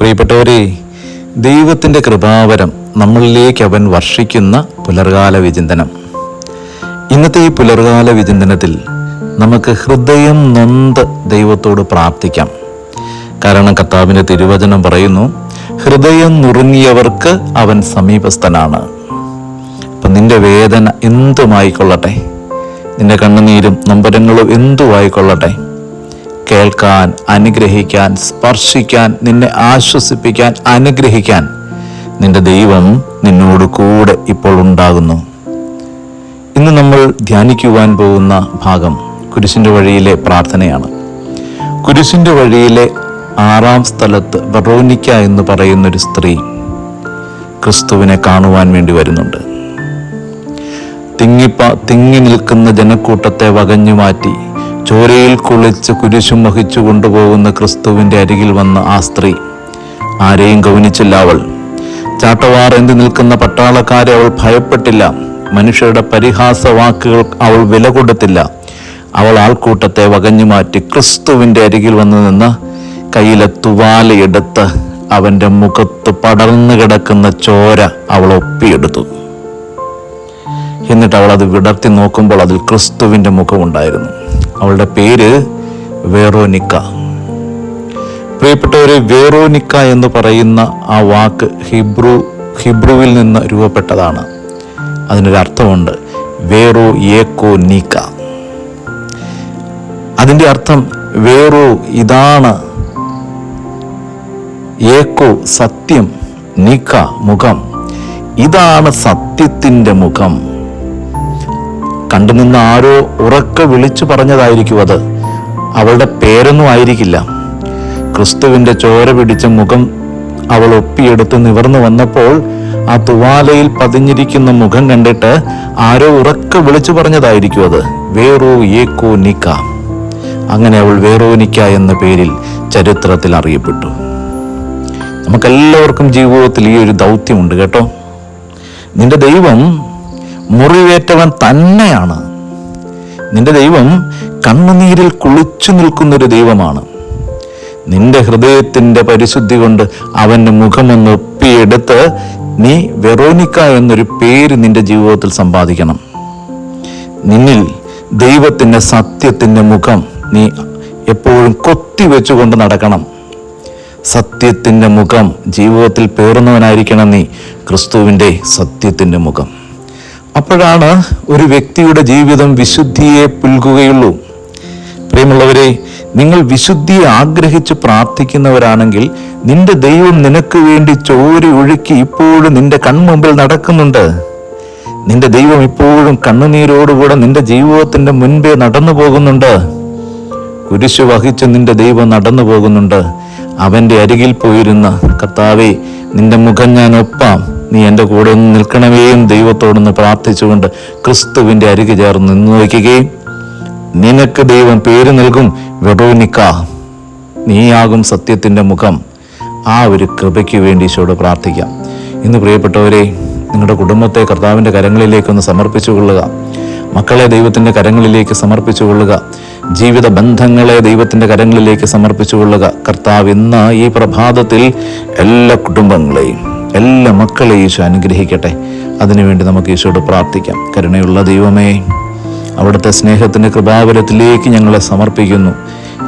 പ്രിയപ്പെട്ടവരെ ദൈവത്തിന്റെ കൃപാവരം നമ്മളിലേക്ക് അവൻ വർഷിക്കുന്ന പുലർകാല വിചിന്തനം. ഇന്നത്തെ ഈ പുലർകാല വിചിന്തനത്തിൽ നമുക്ക് ഹൃദയം നൊന്ത് ദൈവത്തോട് പ്രാർത്ഥിക്കാം. കാരണം കർത്താവിന്റെ തിരുവചനം പറയുന്നു ഹൃദയം നുറുങ്ങിയവർക്ക് അവൻ സമീപസ്ഥനാണ്. അപ്പം നിന്റെ വേദന എന്തുമായിക്കൊള്ളട്ടെ? നിന്റെ കണ്ണുനീരും നമ്പരങ്ങളും എന്തുമായിക്കൊള്ളട്ടെ? കേൾക്കാൻ അനുഗ്രഹിക്കാൻ സ്പർശിക്കാൻ നിന്നെ ആശ്വസിപ്പിക്കാൻ അനുഗ്രഹിക്കാൻ നിന്റെ ദൈവം നിന്നോട് കൂടെ ഇപ്പോൾ ഉണ്ടാകുന്നു. ഇന്ന് നമ്മൾ ധ്യാനിക്കുവാൻ പോകുന്ന ഭാഗം കുരിശിന്റെ വഴിയിലെ പ്രാർത്ഥനയാണ്. കുരിശിന്റെ വഴിയിലെ ആറാം സ്ഥലത്ത് വെറോനിക്ക എന്ന് പറയുന്നൊരു സ്ത്രീ ക്രിസ്തുവിനെ കാണുവാൻ വേണ്ടി വരുന്നുണ്ട്. തിങ്ങിപ്പ തിങ്ങി നിൽക്കുന്ന ജനക്കൂട്ടത്തെ വകഞ്ഞു മാറ്റി ചോരയിൽ കുളിച്ച് കുരിശും വഹിച്ചു കൊണ്ടുപോകുന്ന ക്രിസ്തുവിന്റെ അരികിൽ വന്ന ആ സ്ത്രീ. ആരെയും ഗവനിച്ചില്ല അവൾ. ചാട്ടവാർ എന്തി നിൽക്കുന്ന പട്ടാളക്കാരെ അവൾ ഭയപ്പെട്ടില്ല. മനുഷ്യരുടെ പരിഹാസ വാക്കുകൾ അവൾ വില കൊടുത്തില്ല. അവൾ ആൾക്കൂട്ടത്തെ വകഞ്ഞു മാറ്റി ക്രിസ്തുവിന്റെ അരികിൽ വന്നു നിന്ന് കയ്യിലെ തുവാലയെടുത്ത് അവന്റെ മുഖത്ത് പടർന്നു കിടക്കുന്ന ചോര അവൾ ഒപ്പിയെടുത്തു. എന്നിട്ട് അവൾ അത് വിടർത്തി നോക്കുമ്പോൾ അതിൽ ക്രിസ്തുവിന്റെ മുഖമുണ്ടായിരുന്നു. അവളുടെ പേര് വേറോനിക്ക. പ്രിയപ്പെട്ടവരെ വേറോനിക്ക എന്ന് പറയുന്ന ആ വാക്ക് ഹിബ്രു ഹിബ്രുവിൽ നിന്ന് രൂപപ്പെട്ടതാണ്. അതിനൊരു അർത്ഥമുണ്ട് വേറോ ഏക്കോ നീക്ക. അതിന്റെ അർത്ഥം വേറോ ഇതാണ്. ഏക്കോ സത്യം നീക്ക മുഖം. ഇതാണ് സത്യത്തിന്റെ മുഖം. കണ്ടുനിന്ന ആരോ ഉറക്കെ വിളിച്ചു പറഞ്ഞതായിരിക്കും അത്. അവളുടെ പേരൊന്നും ആയിരിക്കില്ല. ക്രിസ്തുവിന്റെ ചോര പിടിച്ച മുഖം അവൾ ഒപ്പിയെടുത്ത് നിവർന്നു വന്നപ്പോൾ ആ തുവാലയിൽ പതിഞ്ഞിരിക്കുന്ന മുഖം കണ്ടിട്ട് ആരോ ഉറക്കെ വിളിച്ചു പറഞ്ഞതായിരിക്കും അത്. വേറോ ഏക്കോ നിക്ക അങ്ങനെ അവൾ വേറോനിക്ക എന്ന പേരിൽ ചരിത്രത്തിൽ അറിയപ്പെട്ടു. നമുക്കെല്ലാവർക്കും ജീവിതത്തിൽ ഈ ഒരു ദൗത്യമുണ്ട് കേട്ടോ. നിന്റെ ദൈവം മുറിവേറ്റവൻ തന്നെയാണ്. നിന്റെ ദൈവം കണ്ണുനീരിൽ കുളിച്ചു നിൽക്കുന്നൊരു ദൈവമാണ്. നിന്റെ ഹൃദയത്തിന്റെ പരിശുദ്ധി കൊണ്ട് അവന്റെ മുഖമൊന്ന് ഒപ്പിയെടുത്ത് നീ വെറോനിക്ക എന്നൊരു പേര് നിന്റെ ജീവിതത്തിൽ സമ്പാദിക്കണം. നിന്നിൽ ദൈവത്തിന്റെ സത്യത്തിന്റെ മുഖം നീ എപ്പോഴും കൊത്തി വെച്ചുകൊണ്ട് നടക്കണം. സത്യത്തിന്റെ മുഖം ജീവിതത്തിൽ പേറുന്നവനായിരിക്കണം നീ. ക്രിസ്തുവിന്റെ സത്യത്തിന്റെ മുഖം. അപ്പോഴാണ് ഒരു വ്യക്തിയുടെ ജീവിതം വിശുദ്ധിയെ പുൽകുകയുള്ളൂ. പ്രിയമുള്ളവരെ നിങ്ങൾ വിശുദ്ധിയെ ആഗ്രഹിച്ച് പ്രാർത്ഥിക്കുന്നവരാണെങ്കിൽ നിന്റെ ദൈവം നിനക്ക് വേണ്ടി ചോരി ഒഴുക്കി ഇപ്പോഴും നിന്റെ കൺമുമ്പിൽ നടക്കുന്നുണ്ട്. നിന്റെ ദൈവം ഇപ്പോഴും കണ്ണുനീരോടുകൂടെ നിന്റെ ജീവിതത്തിന്റെ മുൻപേ നടന്നു പോകുന്നുണ്ട്. കുരിശു വഹിച്ച് നിന്റെ ദൈവം നടന്നു പോകുന്നുണ്ട്. അവന്റെ അരികിൽ പോയിരുന്ന കർത്താവെ നിന്റെ മുഖം ഞാൻ ഒപ്പാം. നീ എന്റെ കൂടെ ഒന്ന് നിൽക്കണമേയും ദൈവത്തോടൊന്ന് പ്രാർത്ഥിച്ചുകൊണ്ട് ക്രിസ്തുവിന്റെ അരികെ ചേർന്ന് നിന്ന് വയ്ക്കുകയും നിനക്ക് ദൈവം പേര് നൽകും വെറോനിക്ക നീയാകും സത്യത്തിന്റെ മുഖം. ആ ഒരു കൃപയ്ക്ക് വേണ്ടി ഈശോട് പ്രാർത്ഥിക്കാം. ഇന്ന് പ്രിയപ്പെട്ടവരെ നിങ്ങളുടെ കുടുംബത്തെ കർത്താവിന്റെ കരങ്ങളിലേക്കൊന്ന് സമർപ്പിച്ചു കൊള്ളുക മക്കളെ ദൈവത്തിന്റെ കരങ്ങളിലേക്ക് സമർപ്പിച്ചു കൊള്ളുക ജീവിത ബന്ധങ്ങളെ ദൈവത്തിന്റെ കരങ്ങളിലേക്ക് സമർപ്പിച്ചു കൊള്ളുക കർത്താവ് ഇന്ന് ഈ പ്രഭാതത്തിൽ എല്ലാ കുടുംബങ്ങളെയും എല്ലാ മക്കളെ ഈശോ അനുഗ്രഹിക്കട്ടെ. അതിനുവേണ്ടി നമുക്ക് ഈശോട് പ്രാർത്ഥിക്കാം. കരുണയുള്ള ദൈവമേ അവിടുത്തെ സ്നേഹത്തിന്റെ കൃപാവരത്തിലേക്ക് ഞങ്ങളെ സമർപ്പിക്കുന്നു.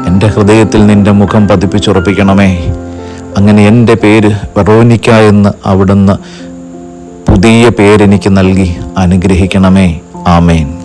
എന്റെ ഹൃദയത്തിൽ നിന്റെ മുഖം പതിപ്പിച്ചുറപ്പിക്കണമേ. അങ്ങനെ എന്റെ പേര് വെറോനിക്ക എന്ന് അവിടുന്ന് പുതിയ പേരെനിക്ക് നൽകി അനുഗ്രഹിക്കണമേ. ആമേൻ.